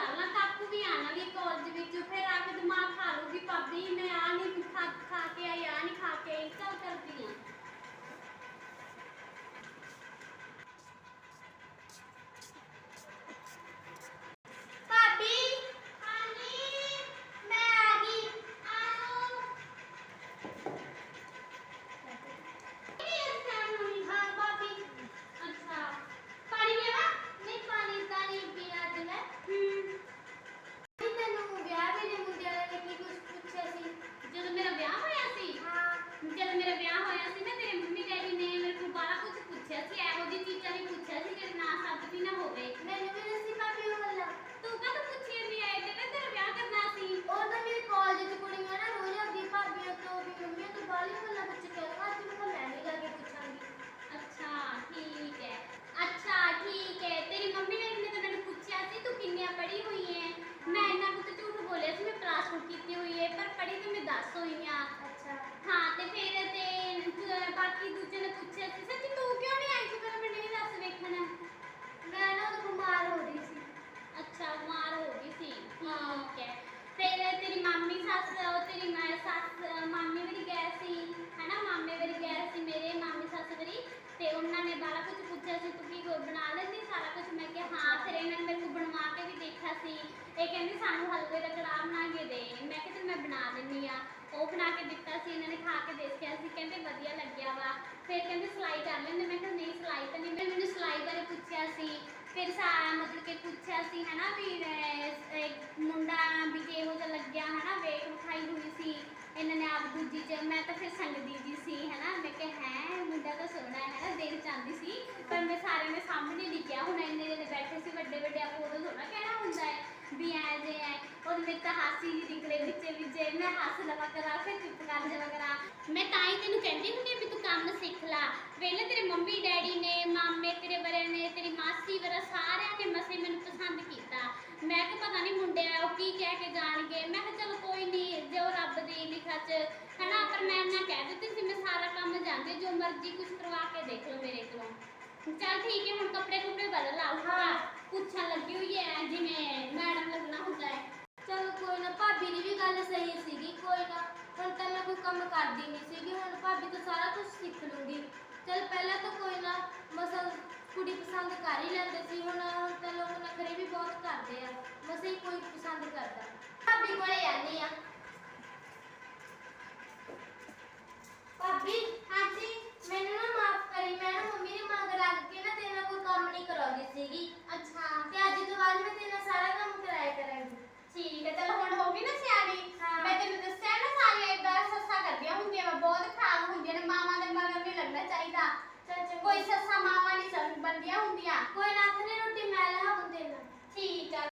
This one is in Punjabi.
ਕਰ ਲਾਂ ਕਾਕੂ ਵੀ ਆਣਾ ਵੀ ਕਾਲਜ ਵਿੱਚ ਫਿਰ ਆ ਕੇ ਦਿਮਾਗ ਖਾ ਲੂਗੀ ਭਾਬੀ ਮੈਂ ਆ ਨਹੀਂ ਖਾ ਖਾ ਕੇ ਆਈ ਆ ਨਹੀਂ ਖਾ ਕੇ ਆਈ ਚੱਲ ਕਰਦੀ ਆ ਭਾਬੀ ਹਾਂਜੀ ਮੈਂ ਆ ਗਈ ਆਓ ਹਾਂ ਭਾਬੀ ਅੱਛਾ ਪਾਣੀ ਪੀਵਾ ਨਹੀਂ ਪਾਣੀ ਤਾਂ ਨਹੀਂ ਪੀਣਾ ਅੱਜ ਮੈਂ ਹੂੰ ਤੈਨੂੰ ਵਿਆਹ ਵੇਲੇ ਮੁੰਡਿਆਂ ਨੇ ਕੀ ਕੁਝ ਪੁੱਛਿਆ ਸੀ ਜਦੋਂ ਮੇਰਾ ਵਿਆਹ ਹੋਇਆ ਸੀ ਹਾਂ ਜਦੋਂ ਮੇਰਾ ਵਿਆਹ ਹੋਇਆ ਸੀ ਨਾ ਤੇਰੇ ਮੰਮੀ ਡੈਡੀ ਨੇ ਮੇਰੇ ਕੋਲ ਬਾਰਾ ਕੁਝ ਪੁੱਛਿਆ ਸੀ ਇਹੋ ਜਿਹੀ ਚੀਜ਼ਾਂ ਨਹੀਂ ਪੁੱਛਿਆ ਸੀ ਜਿਹੜੇ ਨਾ ਸੱਤ ਵੀ ਨਾ ਹੋਵੇ ਮੈਨੂੰ ਵੀ ਦੱਸੀ ਭਾਬੀ ਉਹ ਗੱਲਾਂ ਤੂੰ ਕਦੋਂ ਪੁੱਛੀ ਵੀ ਆਏ ਤੇ ਤੇਰਾ ਵਿਆਹ ਕਰਨਾ ਸੀ ਉਹ ਤਾਂ ਮੇਰੇ ਕਾਲਜ ਚ ਕੁੜੀਆਂ ਨਾ ਰੋਜ਼ ਆਦੀ ਭਾਬੀਆਂ ਤੋਂ ਵੀ ਮੰਮੀਆਂ ਤੋਂ ਬਾਹਲੀ ਗੱਲਾਂ ਪੁੱਛ ਕੇ ਆਉਂਗਾ ਅੱਜ ਮੈਂ ਮੈਂ ਨਹੀਂ ਜਾ ਕੇ ਪੁੱਛਾਂਗੀ ਅੱਛਾ ਠੀਕ ਹੈ ਅੱਛਾ ਠੀਕ ਹੈ ਤੇਰੀ ਮੰਮੀ ਨੇ ਨੇ ਤਾਂ ਮੈਨੂੰ ਪੁੱਛਿਆ ਸੀ ਤੂੰ ਕਿੰਨੀਆਂ ਪੜ੍ਹੀ ਹੋਈ ਹੈ ਮੈਂ ਇੰਨਾ ਕੁ ਤਾਂ ਝੂਠ ਬੋਲਿਆ ਸੀ ਮੈਂ ਪਲੱਸ 2 ਕੀਤੀ ਹੋਈ ਹੈ ਪਰ ਪੜ੍ਹੀ ਤਾਂ ਮੈਂ 10 ਹੋਈ ਆ ਅੱਛਾ ਹਾਂ ਤੇ ਫਿਰ ਤੇ ਅਹ ਬਾਕੀ ਦੂਜੇ ਨੇ ਪੁੱਛਿਆ ਸੀ ਸੱਚੀ ਤੂੰ ਕਿਉਂ ਨਹੀਂ ਆਈ ਸੀ ਫਿਰ ਮੈਂ ਨਹੀਂ ਦੱਸ ਵੇਖਣ ਮੈਂ ਨਾ ਉਦੋਂ ਬਿਮਾਰ ਹੋ ਰਹੀ ਸੀ ਅੱਛਾ ਬਿਮਾਰ ਹੋ ਗਈ ਸੀ ਠੀਕ ਹੈ ਫਿਰ ਤੇਰੀ ਮਾਮੀ ਸੱਸ ਉਹ ਤੇਰੀ ਮਾਂ ਸੱਸ ਮਾਮੀ ਵੀ ਗਏ ਸੀ ਹਨਾ ਮਾਮੇ ਵੀ ਗਏ ਸੀ ਮੇਰੇ ਮਾਮੀ ਸੱਸ ਵੀ ਤੇ ਉਹਨਾਂ ਨੇ ਬਾਲਾ ਕੁਝ ਪੁੱਛਿਆ ਸੀ ਤੂੰ ਕੀ ਕੋ- ਬਣਾ ਲੈਂਦੀ ਸਾਰਾ ਕੁਝ ਮੈਂ ਕਿਹਾ ਹਾਂ ਫਿਰ ਇਹਨਾਂ ਨੇ ਮੇਰੇ ਕੋਲ ਬਣਵਾ ਕੇ ਵੀ ਦੇਖਿਆ ਸੀ ਇਹ ਕਹਿੰਦੀ ਸਾਨੂੰ ਹਲਵੇ ਦਾ ਕੜਾਹ ਬਣਾ ਕੇ ਦੇ ਮੈਂ ਕਿਹਾ ਚਲ ਮੈਂ ਬਣਾ ਦਿੰਨੀ ਆ ਉਹ ਬਣਾ ਕੇ ਇਹਨਾਂ ਨੇ ਖਾ ਕੇ ਦੇਖਿਆ ਸੀ ਕਹਿੰਦੇ ਵਧੀਆ ਲੱਗਿਆ ਵਾ। ਫਿਰ ਕਹਿੰਦੇ ਸਿਲਾਈ ਕਰ ਲੈਂਦੇ ਮੈਂ ਕਿਹਾ ਨਹੀਂ ਸਿਲਾਈ ਤਾਂ ਨਹੀਂ। ਮੈਂ ਮੈਨੂੰ ਸਿਲਾਈ ਬਾਰੇ ਪੁੱਛਿਆ ਸੀ। ਫਿਰ ਸਾਰਾ ਮਤਲਬ ਕਿ ਪੁੱਛਿਆ ਸੀ ਹਨਾ ਵੀ ਅਹ, ਇਹ ਮੁੰਡਾ ਵੀ ਕਿਹੋ ਜਿਹਾ ਲੱਗਿਆ ਹਨਾ ਵੇਖ ਵਿਖਾਈ ਹੋਈ ਸੀ। ਇਹਨਾਂ ਨੇ ਆਪ ਦੂਜੀ ਚ ਮੈਂ ਤਾਂ ਫਿਰ ਸੰਗਦੀ ਜੀ ਸੀ ਹਨਾ। ਮੈਂ ਕਿਹਾ ਹੈ ਮੁੰਡਾ ਤਾਂ ਸੋਹਣਾ ਹੈ ਹਨਾ ਦੇਖ ਚਾਹੁੰਦੀ ਸੀ। ਪਰ ਮੈਂ ਸਾਰਿਆਂ ਦੇ ਸਾਹਮਣੇ ਨਹੀਂ ਕਿਹਾ ਹੁਣ ਇੰਨੇ ਜਣੇ ਬੈਠੇ ਸੀ ਵੱਡੇ ਵੱਡੇ ਆਪਾਂ ਉਦੋਂ ਥੋੜਾ ਕਹਿਣਾ ਹੁੰਦਾ ਹੈ ਵੀ ਐ ਜੇ ਵਿੱਚ ਤਾਂ ਹਾਸੀ ਜੀ ਦਿਖ ਰਹੀ ਵਿੱਚੇ ਵਿੱਚੇ ਮੈਂ ਹੱਸ ਲਵਾ ਕਰਾਂ ਫਿਰ ਚੁੱਪ ਕਰ ਜਾਵਾ ਕਰਾਂ। ਮੈਂ ਤਾਂ ਹੀ ਤੈਨੂੰ ਕਹਿੰਦੀ ਹੁੰਦੀ ਵੀ ਤੂੰ ਕੰਮ ਸਿੱਖ ਲੈ। ਵੇਲੇ ਤੇਰੇ ਮੰਮੀ ਡੈਡੀ ਨੇ ਮਾਮੇ ਤੇਰੇ ਬਰੇ ਨੇ ਤੇਰੀ ਮਾਸੀ ਵਰਾ ਸਾਰਿਆਂ ਨੇ ਮਸੇ ਮੈਨੂੰ ਪਸੰਦ ਕੀਤਾ। ਮੈਂ ਕਿ ਪਤਾ ਨਹੀਂ ਮੁੰਡੇ ਆ ਉਹ ਕੀ ਕਹਿ ਕੇ ਜਾਣਗੇ। ਮੈਂ ਕਿਹਾ ਚਲ ਕੋਈ ਨਹੀਂ ਜੋ ਰੱਬ ਦੀ ਲਿਖਾ ਚ ਹਨਾ? ਪਰ ਮੈਂ ਨਾ ਕਹਿ ਦਿੱਤੀ ਸੀ ਮੈਂ ਸਾਰਾ ਕੰਮ ਜਾਣਦੀ ਜੋ ਮਰਜ਼ੀ ਕੁਝ ਕਰਵਾ ਕੇ ਦੇਖ ਲਓ ਮੇਰੇ ਕੋਲੋਂ। ਚਲ ਠੀਕ ਹੈ ਹੁਣ ਕੱਪੜੇ ਕੁਪੜੇ ਬਦਲ ਲਾ ਹਾਂ। ਪੁੱਛਣ ਲੱਗੀ ਹੋਈ ਹੈ ਜਿਵੇਂ ਮੈਡਮ ਲੱਗਣਾ ਹੁੰਦਾ ਹੈ ਚਲ ਕੋਈ ਨਾ, ਭਾਬੀ ਦੀ ਵੀ ਗੱਲ ਸਹੀ ਸੀਗੀ, ਕੋਈ ਨਾ। ਹੁਣ ਤਾਂ ਮੈਂ ਕੋਈ ਕੰਮ ਕਰਦੀ ਨਹੀਂ ਸੀਗੀ, ਹੁਣ ਭਾਬੀ ਤੋਂ ਸਾਰਾ ਕੁਝ ਸਿੱਖ ਲੂੰਗੀ। ਚਲ ਪਹਿਲਾਂ ਤਾਂ ਕੋਈ ਨਾ, ਮਸਾ ਕੁੜੀ ਪਸੰਦ ਕਰ ਹੀ ਲੈਂਦੇ ਸੀ, ਹੁਣ ਹੁਣ ਤਾਂ ਲੋਕ ਨਖਰੇ ਵੀ ਬਹੁਤ ਕਰਦੇ ਆ, ਮਸੇ ਕੋਈ ਪਸੰਦ ਕਰਦਾ। ਭਾਬੀ ਕੋਲੇ ਆਨੀ ਆ ਭਾਬੀ ਹਾਂਜੀ ਮੈਨੂੰ ਨਾ ਮਾਫ ਕਰੀ ਮੈਂ ਨਾ ਮੰਮੀ ਨੇ ਮੰਗ ਰੱਖ ਕੇ ਨਾ ਤੇਰੇ ਨਾਲ ਕੋਈ ਕੰਮ ਨਹੀਂ ਕਰਾਉਂਦੀ ਸੀਗੀ ਅੱਛਾ ਤੇ ਅੱਜ ਤੋਂ ਬਾਅਦ ਮੈਂ ਤੇਰੇ ਨਾਲ ਸਾਰਾ ਕੰਮ ਕਰਾਇਆ ਕਰਾਂਗੀ ਠੀਕ ਹੈ ਚਲ ਹੁਣ ਹੋ ਗਈ ਨਾ ਸਿਆਣੀ ਹਾਂ। ਮੈਂ ਤੈਨੂੰ ਦੱਸਿਆ ਨਾ ਸਾਰੀਆਂ ਇਦਾਂ ਸੱਸਾਂ ਕਰਦੀਆਂ ਹੁੰਦੀਆਂ ਵਾ ਬਹੁਤ ਖਰਾਬ ਹੁੰਦੀਆਂ ਨੇ ਮਾਵਾਂ ਦੇ ਮਗਰ ਨਹੀਂ ਲੱਗਣਾ ਚਾਹੀਦਾ ਚੱਲ ਚੰਗਾ ਕੋਈ ਹੁੰਦੀਆਂ ਕੋਈ ਨਾ ਆਖਰੇ ਰੋਟੀ ਮੈਂ ਲਾ ਹੁੰਦੇ ਠੀਕ ਆ।